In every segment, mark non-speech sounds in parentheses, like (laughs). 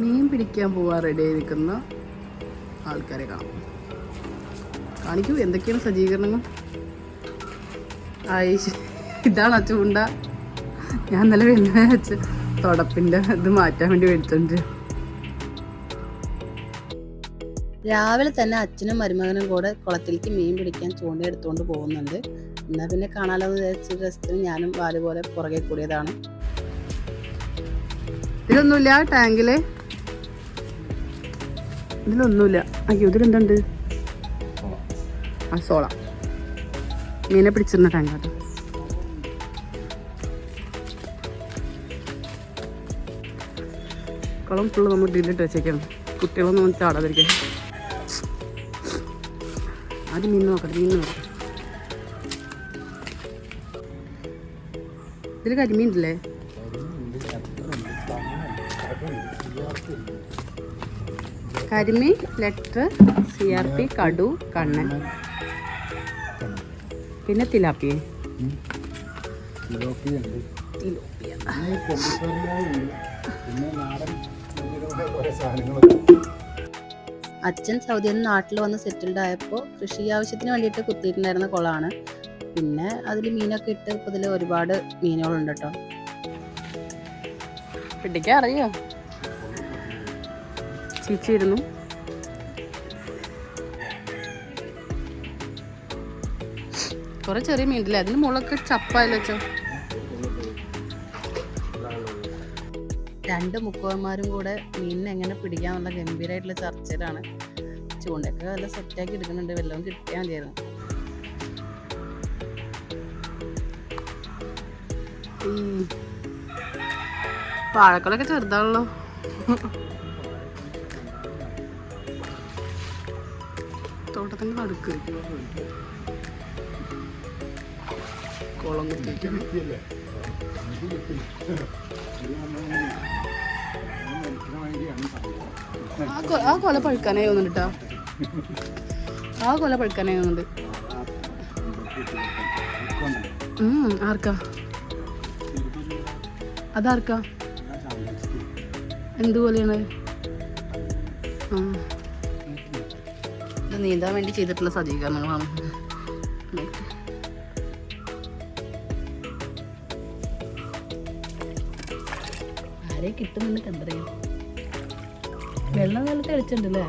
മീൻ പിടിക്കാൻ പോവാൻ റെഡി ആയി നിൽക്കുന്ന ആൾക്കാരെ കാണാം. കാണിക്കൂ എന്തൊക്കെയാണ് സജ്ജീകരണങ്ങൾ? ആയിഷ് ഇതാണ് ചൂണ്ട. ഞാൻ നല്ല വെണ്ണ വെച്ച് തുടപ്പിന്റെ ഇത് മാറ്റാൻ വേണ്ടി മേടിച്ചോണ്ട് രാവിലെ തന്നെ അച്ഛനും മരുമകനും കൂടെ കുളത്തിലേക്ക് മീൻ പിടിക്കാൻ ചൂണ്ട എടുത്തുകൊണ്ട് പോകുന്നുണ്ട്. എന്നാൽ പിന്നെ കാണാലോ വിചാരിച്ചു രസത്തിന് ഞാനും വാൽ പോലെ പുറകെ കൂടിയതാണ്. ഇതൊന്നുമില്ല ടാങ്കിൽ ഇതിലൊന്നുമില്ല. അയ്യോ ഇതിലെന്തുണ്ട്? ആ സോള. മീനെ പിടിച്ചിരുന്ന ടാങ്ക് അത്. കുളം ഫുള്ള് നമ്മൾ ഡില്ലിട്ട് വെച്ചേക്കാണ്. കുട്ടികളൊന്നും വന്ന് ചാടാതിരിക്കാൻ. അത് മീൻ നോക്കട്ടെ മീൻ നോക്കട്ടെ. ഇതിൽ കരിമീൻ ഇല്ലേ? കരിമീൻ ലെറ്റർ സി ആർ പി കടു കണ്ണൻ. പിന്നെ തിലാപ്പിയെ. അച്ഛൻ സൗദിയിൽ നിന്ന് നാട്ടിൽ വന്ന് സെറ്റിൽഡ് ആയപ്പോൾ കൃഷി ആവശ്യത്തിന് വേണ്ടിയിട്ട് കുത്തിയിട്ടുണ്ടായിരുന്ന കുളമാണ്. പിന്നെ അതിൽ മീനൊക്കെ ഇട്ട് ഇപ്പോൾ ഇതിൽ ഒരുപാട് മീനുകളുണ്ട് കേട്ടോ. പിടിക്കാൻ അറിയോ? ചീച്ചിരുന്നു കുറെ ചെറിയ മീനില്ലേ? അതിന് മുളക്ക് ചപ്പായല്ലോ വെച്ചോ? രണ്ട് മുക്കുവന്മാരും കൂടെ മീനിനെ എങ്ങനെ പിടിക്കാന്നുള്ള ഗംഭീരമായിട്ടുള്ള ചർച്ചയിലാണ്. ചൂണ്ടയൊക്കെ നല്ല സെറ്റാക്കി എടുക്കുന്നുണ്ട്. വല്ലതും കിട്ടിയാൽ മതിയായിരുന്നു. പാഴക്കളൊക്കെ ചെറുതാണല്ലോ. തോട്ടത്തിന്റെ നടുക്ക്. കുളം കുത്തിയിരിക്കുന്നു ആ കൊല പഴുക്കാനായി തോന്നുന്നുണ്ട് ആ കൊല പഴുക്കാനായി തോന്നുന്നുണ്ട്. ആർക്കാ? അതാർക്കാ? എന്തുപോലെയാണ്? ആ. ഇത് നീന്താൻ വേണ്ടി ചെയ്തിട്ടുള്ള സജ്ജീകരണങ്ങളാണ് ആരെ കിട്ടുന്നുണ്ട് കണ്ടറിയാം. വെള്ളം നല്ല തെളിച്ചിട്ടുണ്ടല്ലേ?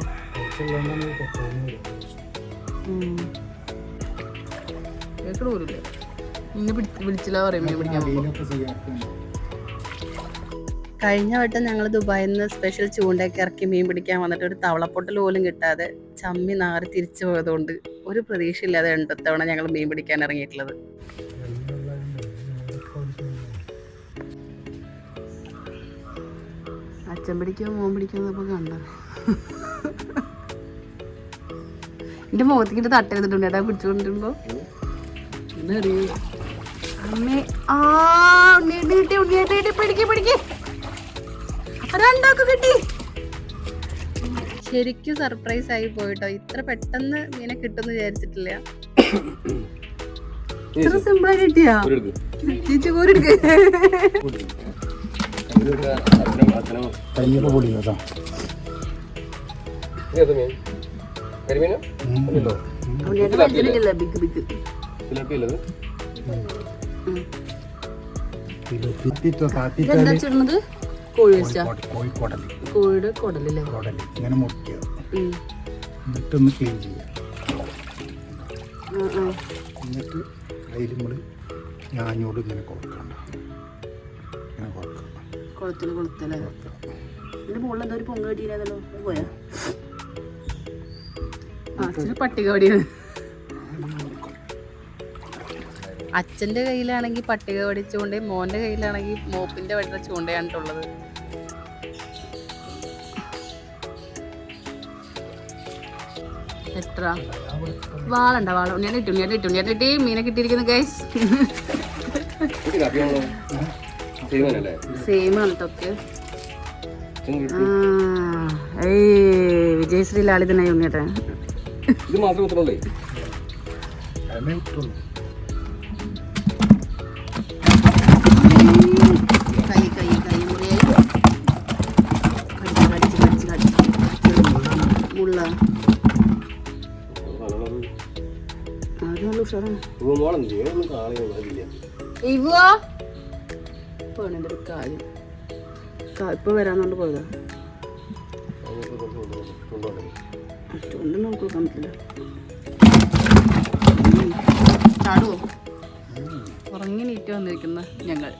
കേക്കട് ഇന്ന് വിളിച്ചില്ല പറയുമ്പോ പിടിക്കാൻ പോകും കഴിഞ്ഞ വട്ടം ഞങ്ങൾ ദുബായിൽ നിന്ന് സ്പെഷ്യൽ ചൂണ്ടയൊക്കെ ഇറക്കി മീൻ പിടിക്കാൻ വന്നിട്ട് ഒരു തവളപ്പൊട്ടൽ പോലും കിട്ടാതെ ചമ്മി നാറി തിരിച്ചു പോയതുകൊണ്ട് ഒരു പ്രതീക്ഷയില്ലാതെ രണ്ടത്തവണ ഞങ്ങൾ മീൻ പിടിക്കാൻ ഇറങ്ങിയിട്ടുള്ളത്. അച്ഛൻ പിടിക്കോ മോൻ പിടിക്കോ കണ്ടോ എന്റെ മുഖത്തേക്കിട്ട് തട്ടെടുത്തിട്ടുണ്ട് ഏട്ടാ പിടിച്ചുകൊണ്ടിരുമ്പോ. എന്നറിയൂ അമ്മേ ആ ഉണ്ണിയേട്ടി കിട്ടി ഉണ്ണിയേട്ടി പിടിക്ക് പിടിക്ക്. രണ്ടാക്ക് കിട്ടി? ശരിക്കും സർപ്രൈസ് ആയി പോയിട്ടോ. ഇത്ര പെട്ടെന്ന് ഇങ്ങനെ കിട്ടുമെന്ന് വിചാരിച്ചിട്ടില്ല. ഇത്ര സിമ്പിൾ കിട്ടിയാ? ചേച്ചി ഇതെന്താ വെച്ചിരുന്നത് കോഴി വെച്ചാ കോഴിക്കോടൽ കോഴിയുടെ കുടലല്ലേ? കോടൽ ഇങ്ങനെ മുറിക്കുക. എന്നിട്ട് എന്നിട്ടൊന്ന് ക്ലീൻ ചെയ്യുക. എന്നിട്ട് അതിൽ നമ്മൾ ഞാഞ്ഞോട് ഇങ്ങനെ കൊടുക്കണ്ട. ഇങ്ങനെ കൊടുക്കണം കുളത്തിൽ കുളത്തല്ലേ എന്റെ മുകളിൽ എന്തോ ഒരു പൊങ്ങ കെട്ടിയില്ലല്ലോ പോയാ? പട്ടിക പടിയാണ്. അച്ഛന്റെ കയ്യിലാണെങ്കിൽ പട്ടിക പടി ചൂണ്ടയും മോന്റെ കയ്യിലാണെങ്കിൽ മോപ്പിന്റെ വടിയുടെ ചൂണ്ടയാണിട്ടുള്ളത് എത്ര? വാളുണ്ട വാള? ഉണ്ണിയാണ് ഇട്ടു ഞാൻ ഇട്ടു ഞാൻ ഇട്ടി. മീനെ കിട്ടിയിരിക്കുന്നു ഗൈസ് സെയിം ആണ് തൊക്കെ ഏയ് വിജയശ്രീ ലാളിതനായി ഉണ്ണിയേട്ടൻ. ഇത് മാത്രമേ ഇപ്പൊ വരാന്നോണ്ട് പോയതാ. ചുണ്ട് നീറ്റ് വന്നിരിക്കുന്ന ഞങ്ങൾ.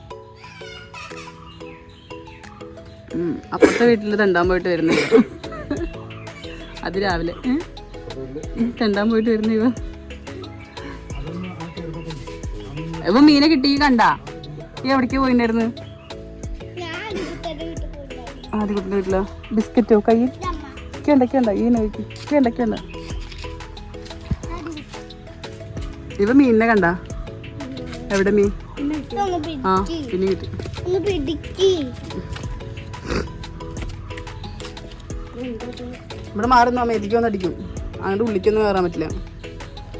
അപ്പുറത്തെ വീട്ടിൽ തെണ്ടാൻ പോയിട്ട് വരുന്നില്ല അത് രാവിലെ. കണ്ടാൻ പോയിട്ട് വരുന്ന ഇവ. ഇപ്പൊ മീനെ കിട്ടി കണ്ട? ഈ എവിടേക്ക് പോയിണ്ടായിരുന്നു ആദ്യ കുട്ടിന്റെ വീട്ടിലോ? ബിസ്ക്കറ്റോ? കയ്യിൽ? കേണ്ട കേണ്ട ഈ നോക്കി കേണ്ട കേണ്ട ഇവ മീനിനെ കണ്ട? എവിടെ മീൻ? ആ പിന്നെ കിട്ടി. ഇവിടെ മാറുന്ന മേതിക്കൊന്നും അടിക്കും. അങ്ങോട്ട് ഉള്ളിക്കൊന്നും കയറാൻ പറ്റില്ല.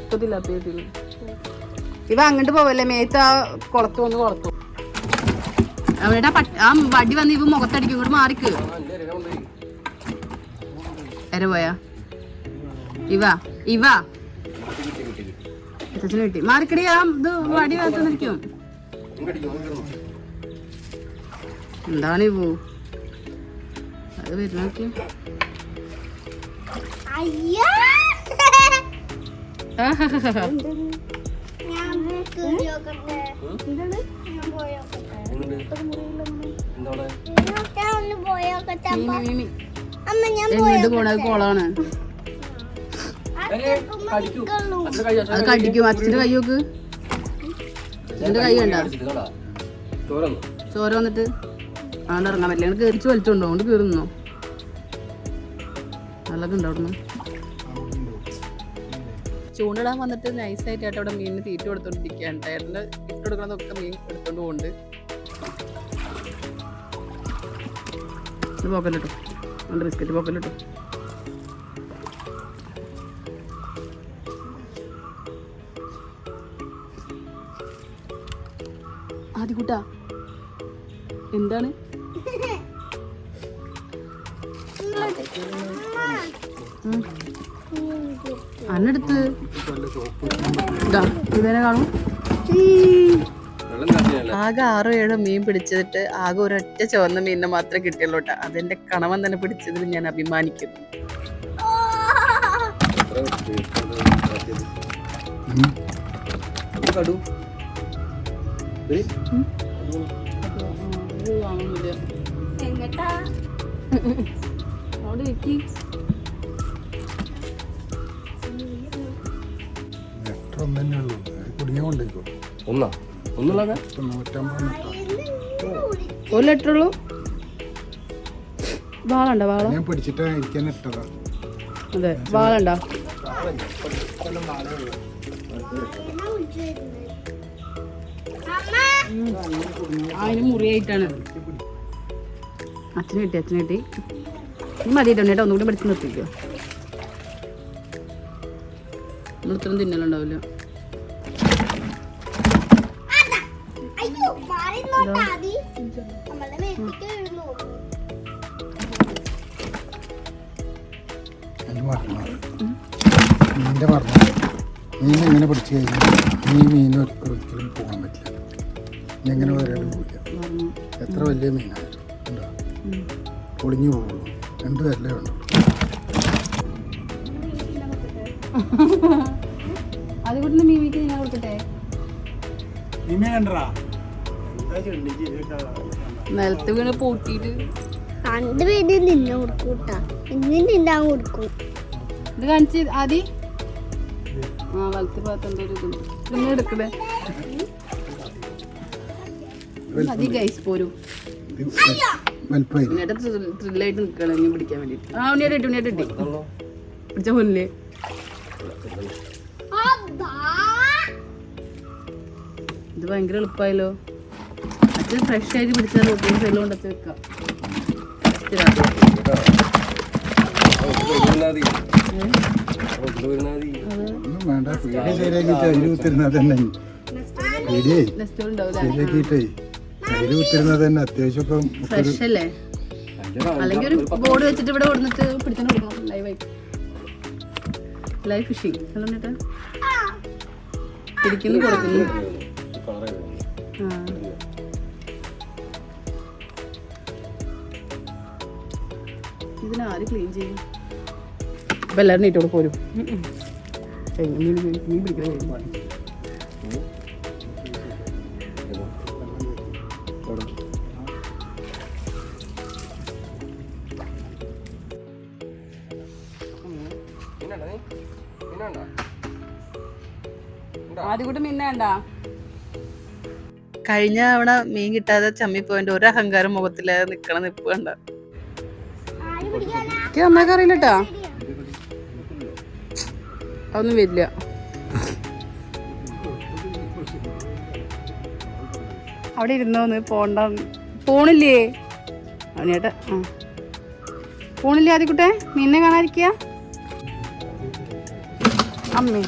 ഇപ്പത്തില്ല പേട്ടില്ല ഇവ അങ്ങോട്ട് പോവല്ലേ? മേത്ത് ആ കുളത്ത് വന്ന് കുളത്തു. അവരുടെ ആ വടി വന്ന് ഇവ മുഖത്തടിക്കും. ഇങ്ങോട്ട് മാറിക്ക്. എര പോയാ? ഇവ ഇവ. കിട്ടി. മാറിക്കടി ആ ഇത് വടി വന്നിരിക്കും എന്താണ് ഇവ? അത് വരുന്നോക്കി. കോളാണ് അച്ഛന്റെ കൈ അച്ഛന്റെ കൈ കണ്ട ചോര വന്നിട്ട് അതുകൊണ്ട് ഇറങ്ങാൻ പറ്റില്ല കേറിച്ച് വലിച്ചോണ്ടോ അതുകൊണ്ട് കയറുന്നോ നല്ലത് ഉണ്ടോ അവിടുന്ന്? ചൂണ്ടിടാൻ വന്നിട്ട് നൈസായിട്ട് ഏട്ടാ അവിടെ മീനിന് തീറ്റ കൊടുത്തോണ്ടിരിക്കുകയാണ്. ടയറിന് ഇട്ട് കൊടുക്കണതൊക്കെ മീൻ എടുത്തോണ്ട് പോകുന്നുണ്ട് ഇത് പോക്കല്ലോ രണ്ട് ബിസ്ക്കറ്റ് പോക്കല്ലോ ആദ്യ കൂട്ടാ എന്താണ്. (laughs) അന്നെടുത്ത്. ഇതാ ഇതന്നെ കാണും. ആകെ ആറോ ഏഴോ മീൻ പിടിച്ചിട്ട് ആകെ ഒരൊറ്റ ചുവന്ന മീനിനെ മാത്രമേ കിട്ടിയുള്ളൂ കേട്ടോ. അതെന്റെ കണവൻ തന്നെ പിടിച്ചതിൽ ഞാൻ അഭിമാനിക്കുന്നു. എങ്ങട്ടാ ഇരിക്കി എത്ര ഒന്ന് തന്നെ ഉള്ളൂ കുടുങ്ങിയ കൊണ്ടേക്കോ? ഒന്നാ? ഒന്നുള്ളതാ. ഒരു ലിറ്റർ ഉള്ളൂ വാളുണ്ടോ വാള. ഞാൻ പിടിച്ചിട്ട് ഇരിക്കാൻ ഇട്ടതാ. അതെ വാളുണ്ടോ. അതിന് മുറിയായിട്ടാണ്. അച്ഛന് കിട്ടി അച്ഛനെ കിട്ടി. ഇനി മതി കേട്ടോ. ഒന്നുകൂടി പഠിച്ച് നിർത്തിക്കോ. നമ്മളിത്രയും തിന്നലുണ്ടാവില്ല. അയ്യോ മാറി നോക്കാ ആദി നമ്മളെ മേത്തേക്ക് വീഴുന്നു. എന്റെ മറന്നത് മീനിന്റെ മറന്നത് മീൻ എങ്ങനെ പിടിച്ചു കഴിഞ്ഞാൽ ഈ മീൻ ഒരി- ഒരിക്കലും പോകാൻ പറ്റില്ല. എങ്ങനെ വരാനും പോയില്ല എത്ര വലിയ മീനായിരുന്നു ഉണ്ടോ? പൊളിഞ്ഞു പോകുള്ളൂ രണ്ട് അല്ലേ ഉണ്ടോ അത് കൂട്ടുന്ന മീമിക്ക് ഞാൻ കൊടുക്കട്ടെ? നിലത്ത് വീണ് പൂട്ടിട്ട് രണ്ട് പേര് നിന്നെ കൊടുക്കൂട്ടാ. ഇന്ന് നിന്നാ കൊടുക്കും. ഇത് കാണിച്ച് ആദി. ആ വലത്ത് ഭാഗത്ത് എന്തോ ഒരു ഇതുണ്ട്. എടുക്കണേ മതി ഗൈസ് പോരൂ. ത്രില്ലായിട്ട് നിൽക്കണം ഇനി പിടിക്കാൻ ആ ഇട്ട് ഇട്ടി. പിടിച്ച ഇത് ഭയങ്കര എളുപ്പമായല്ലോ. അച്ഛൻ ഫ്രഷ് ആയിട്ട് പിടിച്ചാൽ റോട്ടിൽ സൈഡിൽ കൊണ്ടച്ച് വെക്കാം. വരുന്നാതി വരുന്നാതി അതിൽ കുത്തിരുന്നത് തന്നെ അത്യാവശ്യം ഇപ്പം ഫ്രഷ് അല്ലേ? അല്ലെങ്കിൽ ഒരു ബോർഡ് വെച്ചിട്ട് ഇവിടെ കൊടുത്തിട്ട് പിടിച്ചു കൊടുക്കണം. ലൈവായിട്ട് ലൈവ് ഫിഷിംഗ് അല്ല ചേട്ടാ പിടിക്കുന്നു കൊടുക്കുന്നു. ഇതിനാര് ക്ലീൻ ചെയ്യും? ഇപ്പൊ എല്ലാവരും നീട്ടോട് പോരും മീൻ പിടിക്കുന്ന ആദ്യം കൂട്ടി കഴിഞ്ഞ തവണ മീൻ കിട്ടാതെ ചമ്മിപ്പോയിന്റെ ഒരു അഹങ്കാരം മുഖത്തിൽ നിക്കണ നിപ്പ് കണ്ട. അതൊന്നും വരില്ല. അവിടെ ഇരുന്നോന്ന് പോണ്ട. പോണില്ലേ? അവനേട്ടാ ആ. പോണില്ലേ ആദ്യക്കുട്ടെ നിന്നെ കാണാതിരിക്കുക അമ്മേ.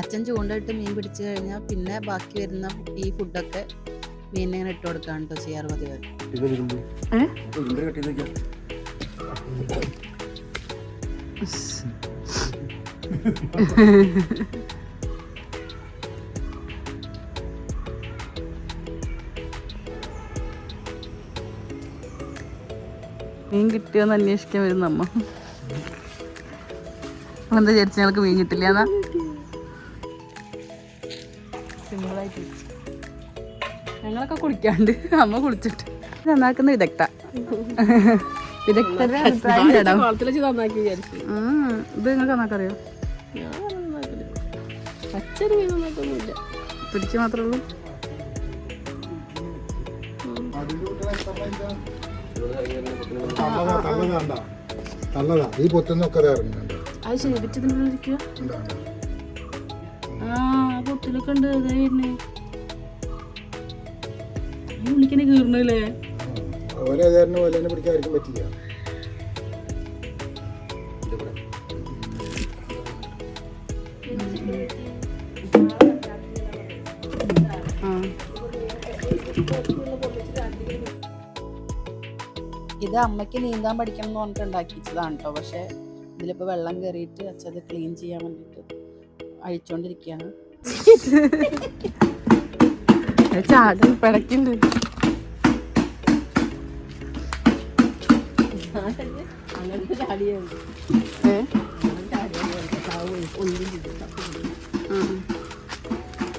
അച്ഛൻ ചൂണ്ടയിട്ട് മീൻ പിടിച്ചു കഴിഞ്ഞാൽ പിന്നെ ബാക്കി വരുന്ന ഈ ഫുഡൊക്കെ മീനിനെ ഇങ്ങനെ ഇട്ട് കൊടുക്കാണ് കേട്ടോ ചെയ്യാറ് പതിവ്. ഇത് (laughs) മീൻ കിട്ടിയോന്ന് അന്വേഷിക്കാൻ വരുന്ന അമ്മ. എന്താ വിചാരിച്ച ഞങ്ങൾക്ക് മീൻ കിട്ടില്ല? എന്നാ? സിമ്പിളായിട്ട്. ഞങ്ങളൊക്കെ കുളിക്കാണ്ട് അമ്മ കുളിച്ചിട്ട്. നന്നാക്കുന്ന വിദഗ്ധ. വിദഗ്ധരുടെ അഭിപ്രായം കേട്ടോ. ഉം, ഇത് നിങ്ങൾക്ക് നന്നാക്കറിയോ? പിടിച്ച് മാത്രമേ ഉള്ളൂ. തള്ളതാ തള്ളതാ ഈ പൊത്തുന്നൊക്കെ ഇറങ്ങുന്നുണ്ട് അത് ശരി ആ പൊട്ടിലൊക്കെ ഉണ്ട്. ഇതേ വരുന്നേ. ഈ ഉള്ളിക്കനെ കീറണല്ലേ? ഓരോ കാരണം പിടിക്കാതിരിക്കാൻ പറ്റില്ല? ഇത് അമ്മയ്ക്ക് നീന്താൻ പഠിക്കണം എന്ന് പറഞ്ഞിട്ട് ഉണ്ടാക്കിച്ചതാണ് കേട്ടോ പക്ഷേ ഇതിലിപ്പോൾ വെള്ളം കയറിയിട്ട് അച്ഛത് ക്ലീൻ ചെയ്യാൻ വേണ്ടിയിട്ട് അഴിച്ചുകൊണ്ടിരിക്കുകയാണ് ചാടി.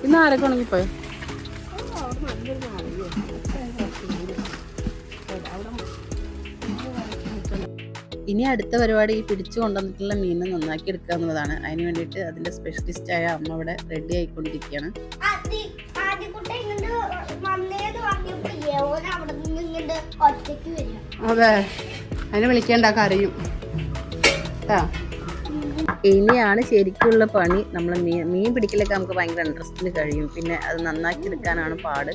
ഇന്ന് ആരൊക്കെ ഉണങ്ങിപ്പോയോ? ഇനി അടുത്ത പരിപാടി ഈ പിടിച്ചു കൊണ്ടുവന്നിട്ടുള്ള മീൻ നന്നാക്കി എടുക്കുക എന്നുള്ളതാണ്. അതിന് വേണ്ടിയിട്ട് അതിന്റെ ആയ അമ്മ ഇവിടെ റെഡി ആയിക്കൊണ്ടിരിക്കുകയാണ്. അതെ. അതിനെ വിളിക്കേണ്ട കറിയും ആ ഇനിയാണ് ശരിക്കുള്ള പണി. നമ്മൾ മീൻ മീൻ പിടിക്കലൊക്കെ നമുക്ക് ഭയങ്കര ഇൻട്രസ്റ്റിൽ കഴിയും. പിന്നെ അത് നന്നാക്കി എടുക്കാനാണ് പാട്.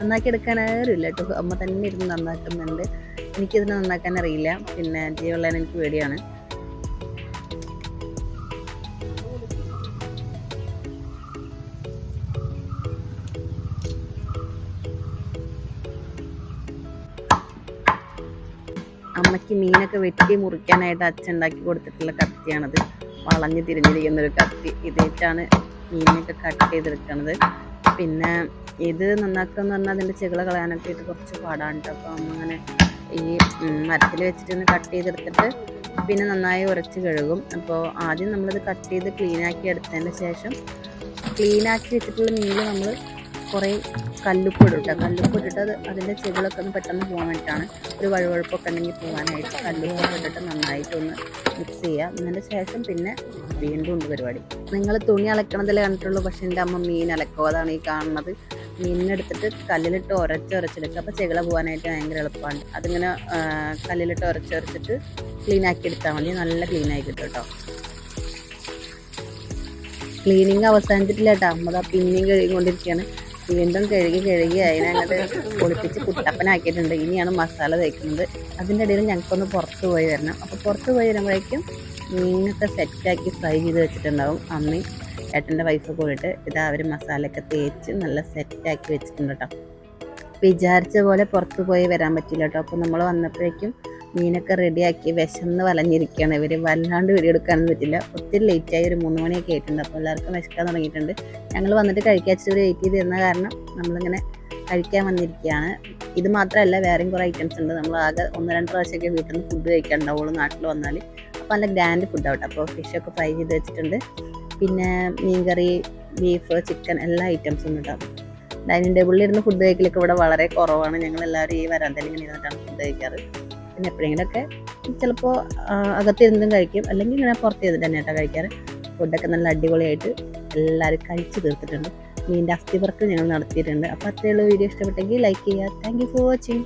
നന്നാക്കി എടുക്കാൻ ഇല്ല കേട്ടോ. അമ്മ തന്നെ ഇരുന്ന് നന്നാക്കുന്നുണ്ട്. എനിക്കിതിനെ നന്നാക്കാൻ അറിയില്ല പിന്നെ ജീവള്ളാൻ എനിക്ക് പേടിയാണ്. അമ്മയ്ക്ക് മീനൊക്കെ വെട്ടി മുറിക്കാനായിട്ട് അച്ഛൻ ഉണ്ടാക്കി കൊടുത്തിട്ടുള്ള കത്തിയാണത്. വളഞ്ഞ് തിരിഞ്ഞിരിക്കുന്ന ഒരു കത്തി. ഇതേറ്റാണ് മീനിനൊക്കെ കട്ട് ചെയ്തെടുക്കുന്നത് പിന്നെ ഇത് നന്നാക്കുക എന്ന് പറഞ്ഞാൽ അതിന്റെ ചെകിള കളയാനൊക്കെ ഇത് കുറച്ച് പാടാണ് കേട്ടോ അപ്പോൾ അങ്ങനെ ഈ മരത്തിൽ വെച്ചിട്ട് ഒന്ന് കട്ട് ചെയ്തെടുത്തിട്ട് പിന്നെ നന്നായി ഉരച്ച് കഴുകും. അപ്പോൾ ആദ്യം നമ്മളിത് കട്ട് ചെയ്ത് ക്ലീനാക്കി എടുത്തതിന് ശേഷം ക്ലീനാക്കി വെച്ചിട്ടുള്ള മീനിൽ നമ്മൾ കുറേ കല്ലുപ്പ് ഇടും കേട്ടോ കല്ലുപ്പ് അത് അതിന്റെ ചെവിളൊക്കെ ഒന്ന് പെട്ടെന്ന് പോകാൻ വേണ്ടിയിട്ടാണ്. ഒരു വഴുവഴുപ്പൊക്കെ ഉണ്ടെങ്കിൽ പോകാനായിട്ട് കല്ലുപ്പ് ഇട്ടിട്ട് നന്നായിട്ടൊന്ന് മിക്സ് ചെയ്യുക. അതിന്റെ ശേഷം പിന്നെ വീണ്ടും ഉണ്ട് പരിപാടി. നിങ്ങൾ തുണി അലക്കണതിൽ കണ്ടിട്ടുള്ളൂ. പക്ഷെ എന്റെ അമ്മ മീൻ അലക്കുക അതാണ് ഈ കാണുന്നത്. മീനിനെടുത്തിട്ട് കല്ലിലിട്ട് ഉരച്ച് ഉരച്ചെടുക്കുക അപ്പോൾ ചെകിള പോകാനായിട്ട് ഭയങ്കര എളുപ്പമാണ്. അതിങ്ങനെ കല്ലിലിട്ട് ഉരച്ച് ഉരച്ചിട്ട് ക്ലീൻ ആക്കി എടുത്താൽ മതി. നല്ല ക്ലീൻ ആയി കിട്ടും കേട്ടോ. ക്ലീനിങ് അവസാനിച്ചിട്ടില്ല കേട്ടോ. അമ്മ പിന്നെയും കഴുകിക്കൊണ്ടിരിക്കുകയാണ്. വീണ്ടും കഴുകി കഴുകി അതിനങ്ങോട്ട് പൊളിപ്പിച്ച് കുട്ടപ്പനാക്കിയിട്ടുണ്ട്. ഇനിയാണ് മസാല തേക്കുന്നത്. അതിന്റെ ഇടയിൽ ഞങ്ങൾക്കൊന്ന് പുറത്ത് പോയി വരണം. അപ്പോൾ പുറത്ത് പോയി വരുമ്പോഴേക്കും മീനൊക്കെ സെറ്റാക്കി ഫ്രൈ ചെയ്ത് വെച്ചിട്ടുണ്ടാവും. അമ്മയും ഏട്ടന്റെ വൈഫ് പോയിട്ട് ഇതാ അവർ മസാലയൊക്കെ തേച്ച് നല്ല സെറ്റാക്കി വെച്ചിട്ടുണ്ട് കേട്ടോ വിചാരിച്ച പോലെ പുറത്ത് പോയി വരാൻ പറ്റില്ല കേട്ടോ അപ്പോൾ നമ്മൾ വന്നപ്പോഴേക്കും മീനൊക്കെ റെഡിയാക്കി വിശന്ന് വലഞ്ഞിരിക്കുകയാണ്. ഇവർ വല്ലാണ്ട് വീഡിയോ എടുക്കാനൊന്നും പറ്റില്ല. ഒത്തിരി ആയി ഒരു മൂന്ന് മണിയൊക്കെ ആയിട്ടുണ്ട്. അപ്പോൾ എല്ലാവർക്കും വിശക്കാൻ തുടങ്ങിയിട്ടുണ്ട്. ഞങ്ങൾ വന്നിട്ട് കഴിക്കാൻ ഒരു വെയിറ്റ് ചെയ്ത് തരുന്ന കാരണം നമ്മളിങ്ങനെ കഴിക്കാൻ വന്നിരിക്കുകയാണ്. ഇത് മാത്രമല്ല വേറെയും കുറേ ഐറ്റംസ് ഉണ്ട്. നമ്മൾ ആകെ ഒന്ന് രണ്ട് പ്രാവശ്യമൊക്കെ വീട്ടിൽ നിന്ന് ഫുഡ് കഴിക്കാൻ ഉണ്ടാവുള്ളൂ നാട്ടിൽ വന്നാൽ. അപ്പോൾ നല്ല ഗ്രാൻഡ് ഫുഡ് ആവട്ടെ. അപ്പോൾ ഫിഷൊക്കെ ഫ്രൈ ചെയ്ത് വെച്ചിട്ടുണ്ട്. പിന്നെ മീൻകറി ബീഫ് ചിക്കൻ എല്ലാ ഐറ്റംസും ഉണ്ട് കേട്ടോ ഡൈനിങ് ടേബിളിൽ ഇരുന്ന് ഫുഡ് കഴിക്കലൊക്കെ ഇവിടെ വളരെ കുറവാണ്. ഞങ്ങൾ എല്ലാവരും ഈ വരാന്തയിൽ ഇങ്ങനെ ഇരുന്നിട്ടാണ് ഫുഡ് കഴിക്കാറ്. പിന്നെ എപ്പോഴെങ്കിലൊക്കെ ചിലപ്പോൾ അകത്തിരുന്നും കഴിക്കും. അല്ലെങ്കിൽ ഇങ്ങനെ പുറത്ത് ചെയ്തിട്ട് തന്നെ കേട്ടോ കഴിക്കാറ്. ഫുഡൊക്കെ നല്ല അടിപൊളിയായിട്ട് എല്ലാവരും കഴിച്ച് തീർത്തിട്ടുണ്ട്. മീന്റെ അസ്ഥിവർക്ക് ഞങ്ങൾ നടത്തിയിട്ടുണ്ട്. അപ്പോൾ അത്രയുള്ള വീഡിയോ ഇഷ്ടപ്പെട്ടെങ്കിൽ ലൈക്ക് ചെയ്യുക. Thank for watching